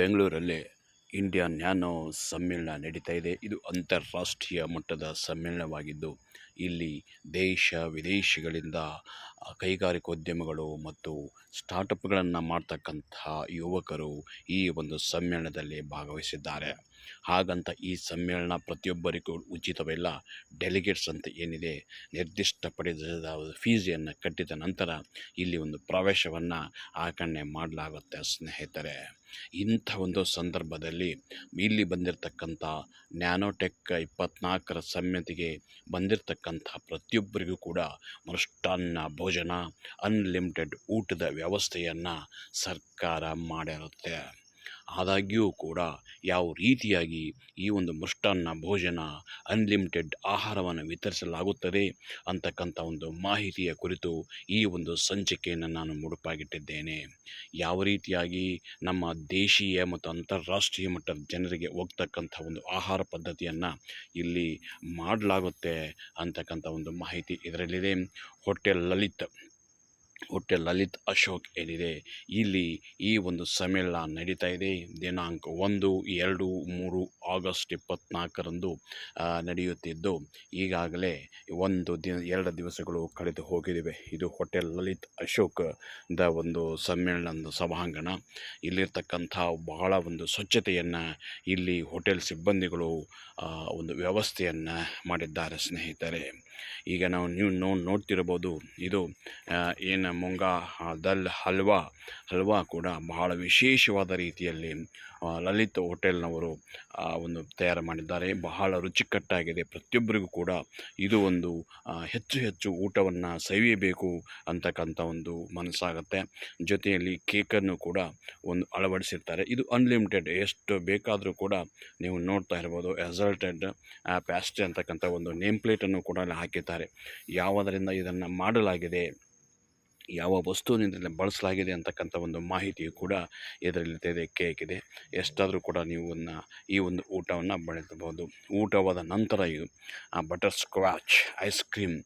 ಬೆಂಗಳೂರಲ್ಲಿ India nano ಸಮ್ಮೇಳನ ನಡೀತಾ ಇದೆ. ಇದು ಅಂತಾರಾಷ್ಟ್ರೀಯ ಮಟ್ಟದ ಸಮ್ಮೇಳನವಾಗಿದ್ದು, ಇಲ್ಲಿ ದೇಶ ವಿದೇಶಗಳಿಂದ ಕೈಗಾರಿಕೋದ್ಯಮಗಳು ಮತ್ತು ಸ್ಟಾರ್ಟಪ್ಗಳನ್ನು ಮಾಡ್ತಕ್ಕಂಥ ಯುವಕರು ಈ ಒಂದು ಸಮ್ಮೇಳನದಲ್ಲಿ ಭಾಗವಹಿಸಿದ್ದಾರೆ. ಹಾಗಂತ ಈ ಸಮ್ಮೇಳನ ಪ್ರತಿಯೊಬ್ಬರಿಗೂ ಉಚಿತವಿಲ್ಲ, ಡೆಲಿಗೇಟ್ಸ್ ಅಂತ ಏನಿದೆ ನಿರ್ದಿಷ್ಟಪಡಿಸಿದ ಫೀಸಿಯನ್ನು ಕಟ್ಟಿದ ನಂತರ ಇಲ್ಲಿ ಒಂದು ಪ್ರವೇಶವನ್ನು ಆಕರಣೆ ಮಾಡಲಾಗುತ್ತೆ ಸ್ನೇಹಿತರೆ. ಇಂಥ ಒಂದು ಸಂದರ್ಭದಲ್ಲಿ ಇಲ್ಲಿ ಬಂದಿರತಕ್ಕಂಥ ನ್ಯಾನೋಟೆಕ್ ಇಪ್ಪತ್ನಾಲ್ಕರ ಸಮ್ಯತಿಗೆ ಬಂದಿರತಕ್ಕಂಥ ಪ್ರತಿಯೊಬ್ಬರಿಗೂ ಕೂಡ ಮೃಷ್ಟಾನ್ನ ಭೋಜನ ಅನ್ಲಿಮಿಟೆಡ್ ಊಟದ ವ್ಯವಸ್ಥೆಯನ್ನು ಸರ್ಕಾರ ಮಾಡಿರುತ್ತೆ. ಆದಾಗ್ಯೂ ಕೂಡ ಯಾವ ರೀತಿಯಾಗಿ ಈ ಒಂದು ಮೃಷ್ಟಾನ್ನ, ಭೋಜನ ಅನ್ಲಿಮಿಟೆಡ್ ಆಹಾರವನ್ನು ವಿತರಿಸಲಾಗುತ್ತದೆ ಅಂತಕ್ಕಂಥ ಒಂದು ಮಾಹಿತಿಯ ಕುರಿತು ಈ ಒಂದು ಸಂಚಿಕೆಯನ್ನು ನಾನು ಮುಡುಪಾಗಿಟ್ಟಿದ್ದೇನೆ. ಯಾವ ರೀತಿಯಾಗಿ ನಮ್ಮ ದೇಶೀಯ ಮತ್ತು ಅಂತಾರಾಷ್ಟ್ರೀಯ ಮಟ್ಟದ ಜನರಿಗೆ ಹೋಗ್ತಕ್ಕಂಥ ಒಂದು ಆಹಾರ ಪದ್ಧತಿಯನ್ನು ಇಲ್ಲಿ ಮಾಡಲಾಗುತ್ತೆ ಅಂತಕ್ಕಂಥ ಒಂದು ಮಾಹಿತಿ ಇದರಲ್ಲಿದೆ. ಹೋಟೆಲ್ ಲಲಿತ್ ಹೋಟೆಲ್ ಲಲಿತ್ ಅಶೋಕ್ ಏನಿದೆ ಇಲ್ಲಿ ಈ ಒಂದು ಸಮ್ಮೇಳನ ನಡೀತಾ ಇದೆ. ದಿನಾಂಕ ಒಂದು, ಎರಡು, ಮೂರು ಆಗಸ್ಟ್ ಇಪ್ಪತ್ತ್ನಾಲ್ಕರಂದು ನಡೆಯುತ್ತಿದ್ದು, ಈಗಾಗಲೇ ಒಂದು ದಿನ, ಎರಡು ದಿವಸಗಳು ಕಳೆದು ಹೋಗಿದ್ದೇವೆ ಇದು ಹೋಟೆಲ್ ಲಲಿತ್ ಅಶೋಕ್ ದ ಒಂದು ಸಮ್ಮೇಳನದ ಸಭಾಂಗಣ. ಇಲ್ಲಿರ್ತಕ್ಕಂಥ ಬಹಳ ಒಂದು ಸ್ವಚ್ಛತೆಯನ್ನು ಇಲ್ಲಿ ಹೋಟೆಲ್ ಸಿಬ್ಬಂದಿಗಳು ಒಂದು ವ್ಯವಸ್ಥೆಯನ್ನು ಮಾಡಿದ್ದಾರೆ ಸ್ನೇಹಿತರೆ. ಈಗ ನಾವು ನೀವು ನೋ, ನೋಡ್ತಿರ್ಬೋದು. ಇದು ಏನು ಮುಂಗ ದಲ್, ಹಲ್ವಾ ಹಲ್ವಾ ಕೂಡ ಬಹಳ ವಿಶೇಷವಾದ ರೀತಿಯಲ್ಲಿ ಲಲಿತ್ ಹೋಟೆಲ್ನವರು ಒಂದು ತಯಾರು ಮಾಡಿದ್ದಾರೆ. ಬಹಳ ರುಚಿಕಟ್ಟಾಗಿದೆ. ಪ್ರತಿಯೊಬ್ಬರಿಗೂ ಕೂಡ ಇದು ಒಂದು ಹೆಚ್ಚು ಹೆಚ್ಚು ಊಟವನ್ನು ಸವಿಯಬೇಕು ಅಂತಕ್ಕಂಥ ಒಂದು ಮನಸ್ಸಾಗುತ್ತೆ. ಜೊತೆಯಲ್ಲಿ ಕೇಕನ್ನು ಕೂಡ ಒಂದು ಅಳವಡಿಸಿರ್ತಾರೆ. ಇದು ಅನ್ಲಿಮಿಟೆಡ್ ಎಷ್ಟು ಬೇಕಾದರೂ ಕೂಡ ನೀವು ನೋಡ್ತಾ ಇರ್ಬೋದು. ಎಸಲ್ಟೆಡ್ ಪ್ಯಾಸ್ಟ್ರಿ ಅಂತಕ್ಕಂಥ ಒಂದು ನೇಮ್ ಪ್ಲೇಟನ್ನು ಕೂಡ ಅಲ್ಲಿ ಹಾಕಿದ್ದಾರೆ. ಯಾವುದರಿಂದ ಇದನ್ನು ಮಾಡಲಾಗಿದೆ? ಯಾವ ವಸ್ತುವಿನಿಂದ ಬಳಸಲಾಗಿದೆ ಅಂತಕ್ಕಂಥ ಒಂದು ಮಾಹಿತಿಯು ಕೂಡ ಇದರಲ್ಲಿ ಇದೆ ಕೇಕ್ ಇದೆ ಎಷ್ಟಾದರೂ ಕೂಡ ನೀವು ಈ ಒಂದು ಊಟವನ್ನು ಬಳಸಬಹುದು. ಊಟವಾದ ನಂತರ ಇದು ಬಟರ್ ಸ್ಕ್ವಾಚ್ ಐಸ್ ಕ್ರೀಮ್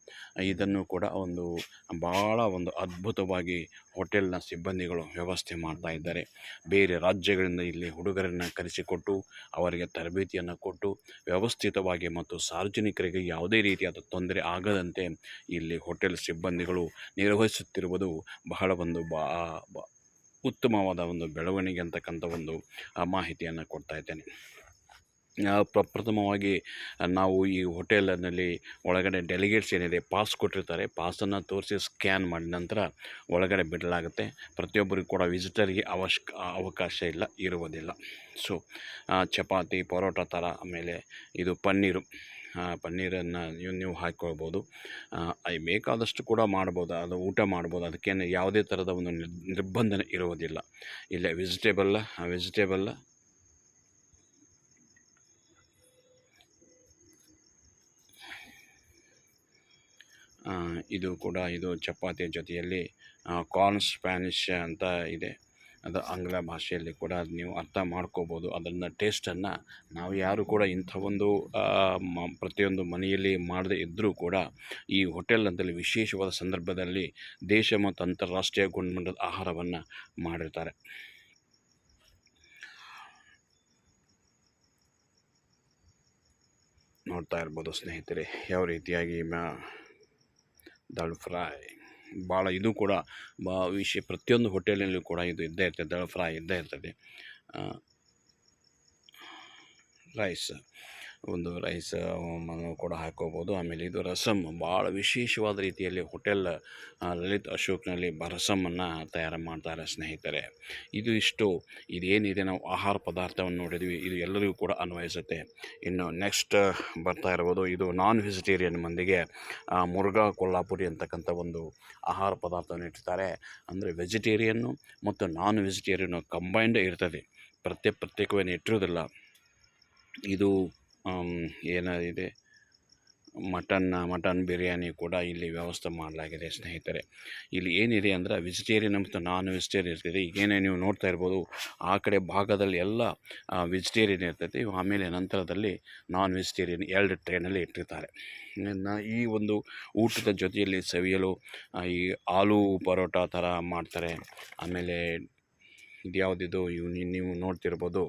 ಇದನ್ನು ಕೂಡ ಒಂದು ಭಾಳ ಒಂದು ಅದ್ಭುತವಾಗಿ ಹೋಟೆಲ್ನ ಸಿಬ್ಬಂದಿಗಳು ವ್ಯವಸ್ಥೆ ಮಾಡ್ತಾ ಇದ್ದಾರೆ. ಬೇರೆ ರಾಜ್ಯಗಳಿಂದ ಇಲ್ಲಿ ಹುಡುಗರನ್ನು ಕರೆಸಿಕೊಟ್ಟು, ಅವರಿಗೆ ತರಬೇತಿಯನ್ನು ಕೊಟ್ಟು, ವ್ಯವಸ್ಥಿತವಾಗಿ ಮತ್ತು ಸಾರ್ವಜನಿಕರಿಗೆ ಯಾವುದೇ ರೀತಿಯಾದ ತೊಂದರೆ ಆಗದಂತೆ ಇಲ್ಲಿ ಹೋಟೆಲ್ ಸಿಬ್ಬಂದಿಗಳು ನಿರ್ವಹಿಸುತ್ತಿರುವುದು ಬಹಳ ಒಂದು ಬಾ ಉತ್ತಮವಾದ ಒಂದು ಬೆಳವಣಿಗೆ ಅಂತಕ್ಕಂಥ ಒಂದು ಮಾಹಿತಿಯನ್ನು ಕೊಡ್ತಾ ಇದ್ದೇನೆ. ಪ್ರಪ್ರಥಮವಾಗಿ ಪ್ರ- ನಾವು ಈ ಹೋಟೆಲ್ನಲ್ಲಿ ಒಳಗಡೆ ಡೆಲಿಗೇಟ್ಸ್ ಏನಿದೆ, ಪಾಸ್ ಕೊಟ್ಟಿರ್ತಾರೆ. ಪಾಸನ್ನು ತೋರಿಸಿ ಸ್ಕ್ಯಾನ್ ಮಾಡಿದ ನಂತರ ಒಳಗಡೆ ಬಿಡಲಾಗುತ್ತೆ. ಪ್ರತಿಯೊಬ್ಬರಿಗೂ ಕೂಡ ವಿಸಿಟರ್ಗೆ ಅವಶ್ಕ ಅವಕಾಶ ಇಲ್ಲ, ಇರುವುದಿಲ್ಲ. ಸೊ ಚಪಾತಿ, ಪರೋಟ ಥರ ಆಮೇಲೆ ಇದು ಪನ್ನೀರು. ಪನ್ನೀರನ್ನು ನೀವು ನೀವು ಹಾಕ್ಕೊಳ್ಬೋದು. ಬೇಕಾದಷ್ಟು ಕೂಡ ಮಾಡ್ಬೋದು. ಅದು ಊಟ ಮಾಡ್ಬೋದು. ಅದಕ್ಕೇನು ಯಾವುದೇ ಥರದ ಒಂದು ನಿರ್ಬಂಧನ ಇರುವುದಿಲ್ಲ. ಇಲ್ಲೇ ವೆಜಿಟೇಬಲ್ಲ ವೆಜಿಟೇಬಲ್ಲ ಇದು ಕೂಡ, ಇದು ಚಪಾತಿಯ ಜೊತೆಯಲ್ಲಿ ಕಾರ್ನ್ ಸ್ಪ್ಯಾನಿಷ್ ಅಂತ ಇದೆ. ಅದು ಆಂಗ್ಲ ಭಾಷೆಯಲ್ಲಿ ಕೂಡ ನೀವು ಅರ್ಥ ಮಾಡ್ಕೋಬೋದು. ಅದನ್ನು ಟೇಸ್ಟನ್ನು ನಾವು ಯಾರು ಕೂಡ ಇಂಥ ಒಂದು ಮ, ಪ್ರತಿಯೊಂದು ಮನೆಯಲ್ಲಿ ಮಾಡದೇ ಇದ್ದರೂ ಕೂಡ ಈ ಹೋಟೆಲ್ನಲ್ಲಿ ವಿಶೇಷವಾದ ಸಂದರ್ಭದಲ್ಲಿ ದೇಶ ಮತ್ತು ಅಂತಾರಾಷ್ಟ್ರೀಯ ಗುಣಮಟ್ಟದ ಆಹಾರವನ್ನು ಮಾಡಿರ್ತಾರೆ. ನೋಡ್ತಾ ಇರ್ಬೋದು ಸ್ನೇಹಿತರೆ, ಯಾವ ರೀತಿಯಾಗಿ ಮ ಫ್ರೈ. ಭಾಳ ಇದು ಕೂಡ ಬಾ ವಿಷಯ ಪ್ರತಿಯೊಂದು ಹೋಟೆಲಲ್ಲೂ ಕೂಡ ಇದು ಇದ್ದೇ ಇರ್ತದೆ ದಳ ಫ್ರೈ ಇದ್ದೇ ಇರ್ತದೆ. ರೈಸ್. ಒಂದು ರೈಸ್ ಕೂಡ ಹಾಕೋಬೋದು ಆಮೇಲೆ ಇದು ರಸಮ್ ಭಾಳ ವಿಶೇಷವಾದ ರೀತಿಯಲ್ಲಿ ಹೋಟೆಲ್ ಲಲಿತ್ ಅಶೋಕ್ನಲ್ಲಿ ರಸಮನ್ನು ತಯಾರು ಮಾಡ್ತಾರೆ ಸ್ನೇಹಿತರೆ. ಇದು ಇಷ್ಟು. ಇದೇನಿದೆ? ನಾವು ಆಹಾರ ಪದಾರ್ಥವನ್ನು ನೋಡಿದ್ವಿ. ಇದು ಎಲ್ಲರಿಗೂ ಕೂಡ ಅನ್ವಯಿಸುತ್ತೆ. ಇನ್ನು ನೆಕ್ಸ್ಟ್ ಬರ್ತಾ ಇರ್ಬೋದು. ಇದು ನಾನ್ ವೆಜಿಟೇರಿಯನ್ ಮಂದಿಗೆ ಮುರುಘಾ ಕೊಲ್ಲಾಪುರಿ ಅಂತಕ್ಕಂಥ ಒಂದು ಆಹಾರ ಪದಾರ್ಥವನ್ನು ಇಟ್ಟಿರ್ತಾರೆ. ಅಂದರೆ ವೆಜಿಟೇರಿಯನ್ನು ಮತ್ತು ನಾನ್ ವೆಜಿಟೇರಿಯನ್ನು ಕಂಬೈಂಡ್ ಇರ್ತದೆ. ಪ್ರತ್ಯೇಕ ಪ್ರತ್ಯೇಕವೇನು ಇಟ್ಟಿರೋದಿಲ್ಲ ಇದು ಏನಿದೆ ಮಟನ್ ಮಟನ್ ಬಿರಿಯಾನಿ ಕೂಡ ಇಲ್ಲಿ ವ್ಯವಸ್ಥೆ ಮಾಡಲಾಗಿದೆ ಸ್ನೇಹಿತರೆ. ಇಲ್ಲಿ ಏನಿದೆ ಅಂದರೆ ವೆಜಿಟೇರಿಯನ್ ಮತ್ತು ನಾನ್ ವೆಜಿಟೇರಿಯನ್ ಇರ್ತದೆ. ಈಗೇನೇ ನೀವು ನೋಡ್ತಾ ಇರ್ಬೋದು, ಆ ಕಡೆ ಭಾಗದಲ್ಲಿ ಎಲ್ಲ ವೆಜಿಟೇರಿಯನ್ ಇರ್ತೈತಿ ಆಮೇಲೆ ನಂತರದಲ್ಲಿ ನಾನ್ ವೆಜಿಟೇರಿಯನ್ ಎರಡು ಟ್ರೈನಲ್ಲಿ ಇಟ್ಟಿರ್ತಾರೆ. ಈ ಒಂದು ಊಟದ ಜೊತೆಯಲ್ಲಿ ಸವಿಯಲು ಈ ಆಲೂ ಪರೋಟ ಥರ ಮಾಡ್ತಾರೆ. ಆಮೇಲೆ ಇದು ಯಾವುದಿದು ಇವು ನೀವು ನೋಡ್ತಿರ್ಬೋದು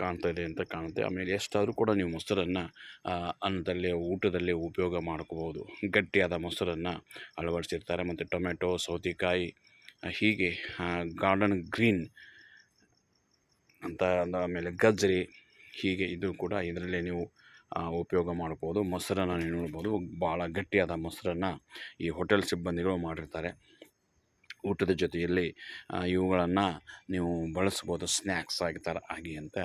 ಕಾಣ್ತಾ ಇದೆ ಅಂತ ಕಾಣುತ್ತೆ. ಆಮೇಲೆ ಎಷ್ಟಾದರೂ ಕೂಡ ನೀವು ಮೊಸರನ್ನು ಅನ್ನದಲ್ಲೇ, ಊಟದಲ್ಲೇ ಉಪಯೋಗ ಮಾಡ್ಕೋಬೋದು. ಗಟ್ಟಿಯಾದ ಮೊಸರನ್ನು ಅಳವಡಿಸಿರ್ತಾರೆ. ಮತ್ತು ಟೊಮೆಟೊ ಸೌತೆಕಾಯಿ ಹೀಗೆ ಗಾರ್ಡನ್ ಗ್ರೀನ್ ಅಂತ ಆಮೇಲೆ ಗಜ್ಜರಿ, ಹೀಗೆ ಇದು ಕೂಡ ಇದರಲ್ಲೇ ನೀವು ಉಪಯೋಗ ಮಾಡ್ಬೋದು. ಮೊಸರನ್ನು ನೋಡ್ಬೋದು. ಭಾಳ ಗಟ್ಟಿಯಾದ ಮೊಸರನ್ನು ಈ ಹೋಟೆಲ್ ಸಿಬ್ಬಂದಿಗಳು ಮಾಡಿರ್ತಾರೆ. ಊಟದ ಜೊತೆಯಲ್ಲಿ ಇವುಗಳನ್ನು ನೀವು ಬಳಸ್ಬೋದು ಸ್ನ್ಯಾಕ್ಸ್ ಆಗಿ ಥರ ಆಗಿ ಅಂತ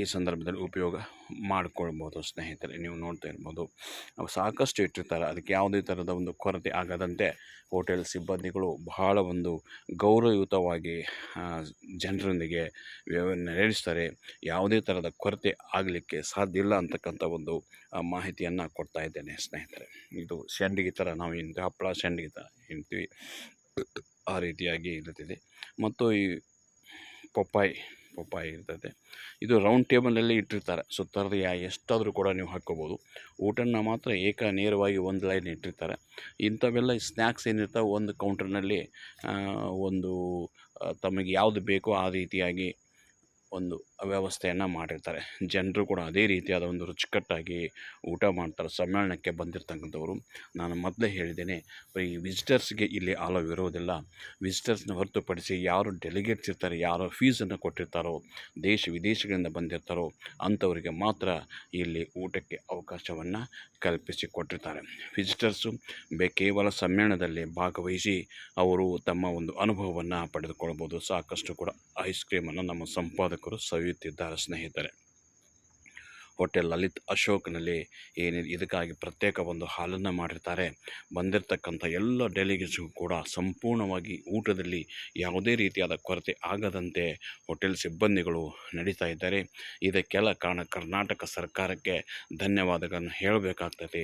ಈ ಸಂದರ್ಭದಲ್ಲಿ ಉಪಯೋಗ ಮಾಡಿಕೊಳ್ಬೋದು ಸ್ನೇಹಿತರೆ. ನೀವು ನೋಡ್ತಾ ಇರ್ಬೋದು. ಸಾಕಷ್ಟು ಇಟ್ಟಿರ್ತಾರೆ. ಅದಕ್ಕೆ ಯಾವುದೇ ಥರದ ಒಂದು ಕೊರತೆ ಆಗದಂತೆ ಹೋಟೆಲ್ ಸಿಬ್ಬಂದಿಗಳು ಬಹಳ ಒಂದು ಗೌರವಯುತವಾಗಿ ಜನರೊಂದಿಗೆ ವ್ಯವ ನಡೆಸ್ತಾರೆ. ಯಾವುದೇ ಥರದ ಕೊರತೆ ಆಗಲಿಕ್ಕೆ ಸಾಧ್ಯ ಇಲ್ಲ ಅಂತಕ್ಕಂಥ ಒಂದು ಮಾಹಿತಿಯನ್ನು ಕೊಡ್ತಾ ಇದ್ದೇನೆ ಸ್ನೇಹಿತರೆ. ಇದು ಸಂಡಿಗೆ ಥರ ನಾವು ಏನು ಹಪ್ಪಳ ಸಂಡಿಗೆ ಥರ ಹೇಳ್ತೀವಿ ಆ ರೀತಿಯಾಗಿ ಇರುತ್ತದೆ. ಮತ್ತು ಈ ಪಪ್ಪಾಯಿ ಪಪ್ಪಾಯಿ ಇರ್ತದೆ. ಇದು ರೌಂಡ್ ಟೇಬಲಲ್ಲಿ ಇಟ್ಟಿರ್ತಾರೆ. ಸುತ್ತರದ ಯಾ, ಎಷ್ಟಾದರೂ ಕೂಡ ನೀವು ಹಾಕ್ಕೋಬೋದು. ಊಟನ ಮಾತ್ರ ಏಕ ನೇರವಾಗಿ ಒಂದು ಲೈನ್ ಇಟ್ಟಿರ್ತಾರೆ. ಇಂಥವೆಲ್ಲ ಸ್ನ್ಯಾಕ್ಸ್ ಏನಿರ್ತಾವೆ, ಒಂದು ಕೌಂಟರ್ನಲ್ಲಿ ಒಂದು ತಮಗೆ ಯಾವುದು ಬೇಕೋ ಆ ರೀತಿಯಾಗಿ ಒಂದು ವ್ಯವಸ್ಥೆಯನ್ನು ಮಾಡಿರ್ತಾರೆ. ಜನರು ಕೂಡ ಅದೇ ರೀತಿಯಾದ ಒಂದು ರುಚಿಕಟ್ಟಾಗಿ ಊಟ ಮಾಡ್ತಾರೆ. ಸಮ್ಮೇಳನಕ್ಕೆ ಬಂದಿರತಕ್ಕಂಥವ್ರು. ನಾನು ಮೊದಲೇ ಹೇಳಿದ್ದೇನೆ, ಈ ವಿಸಿಟರ್ಸ್ಗೆ ಇಲ್ಲಿ ಆಲೋ ಇರೋದಿಲ್ಲ ವಿಸಿಟರ್ಸ್ನ ಹೊರತುಪಡಿಸಿ ಯಾರು ಡೆಲಿಗೇಟ್ಸ್ ಇರ್ತಾರೆ, ಯಾರು ಫೀಸನ್ನು ಕೊಟ್ಟಿರ್ತಾರೋ, ದೇಶ ವಿದೇಶಗಳಿಂದ ಬಂದಿರ್ತಾರೋ, ಅಂಥವರಿಗೆ ಮಾತ್ರ ಇಲ್ಲಿ ಊಟಕ್ಕೆ ಅವಕಾಶವನ್ನು ಕಲ್ಪಿಸಿ ಕೊಟ್ಟಿರ್ತಾರೆ ವಿಸಿಟರ್ಸು ಬೇ ಕೇವಲ ಸಮ್ಮೇಳನದಲ್ಲಿ ಭಾಗವಹಿಸಿ ಅವರು ತಮ್ಮ ಒಂದು ಅನುಭವವನ್ನು ಪಡೆದುಕೊಳ್ಬೋದು. ಸಾಕಷ್ಟು ಕೂಡ ಐಸ್ ಕ್ರೀಮನ್ನು ನಮ್ಮ ಸಂಪಾದಕರು ಸವಿಯುತ್ತಿದ್ದಾರೆ ಸ್ನೇಹಿತರೆ. ಹೋಟೆಲ್ ಲಲಿತ್ ಅಶೋಕ್ನಲ್ಲಿ ಏನಿದೆ ಇದಕ್ಕಾಗಿ ಪ್ರತ್ಯೇಕ ಒಂದು ಹಾಲನ್ನು ಮಾಡಿರ್ತಾರೆ. ಬಂದಿರತಕ್ಕಂಥ ಎಲ್ಲ ಡೆಲಿಗೇಟ್ಸ್ಗೂ ಕೂಡ ಸಂಪೂರ್ಣವಾಗಿ ಊಟದಲ್ಲಿ ಯಾವುದೇ ರೀತಿಯಾದ ಕೊರತೆ ಆಗದಂತೆ ಹೋಟೆಲ್ ಸಿಬ್ಬಂದಿಗಳು ನಡೀತಾ ಇದ್ದಾರೆ. ಇದಕ್ಕೆಲ್ಲ ಕಾರಣ ಕರ್ನಾಟಕ ಸರ್ಕಾರಕ್ಕೆ ಧನ್ಯವಾದಗಳನ್ನು ಹೇಳಬೇಕಾಗ್ತದೆ.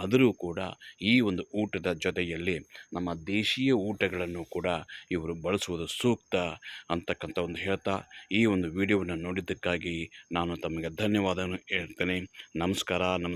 ಆದರೂ ಕೂಡ ಈ ಒಂದು ಊಟದ ಜೊತೆಯಲ್ಲಿ ನಮ್ಮ ದೇಶೀಯ ಊಟಗಳನ್ನು ಕೂಡ ಇವರು ಬಳಸುವುದು ಸೂಕ್ತ ಅಂತಕ್ಕಂಥ ಒಂದು ಹೇಳ್ತಾ ಈ ಒಂದು ವಿಡಿಯೋವನ್ನು ನೋಡಿದ್ದಕ್ಕಾಗಿ ನಾನು ತಮಗೆ ಧನ್ಯವಾದವನ್ನು ಹೇಳ್ತೇನೆ. ನಮಸ್ಕಾರ ನಮಸ್ಕಾರ.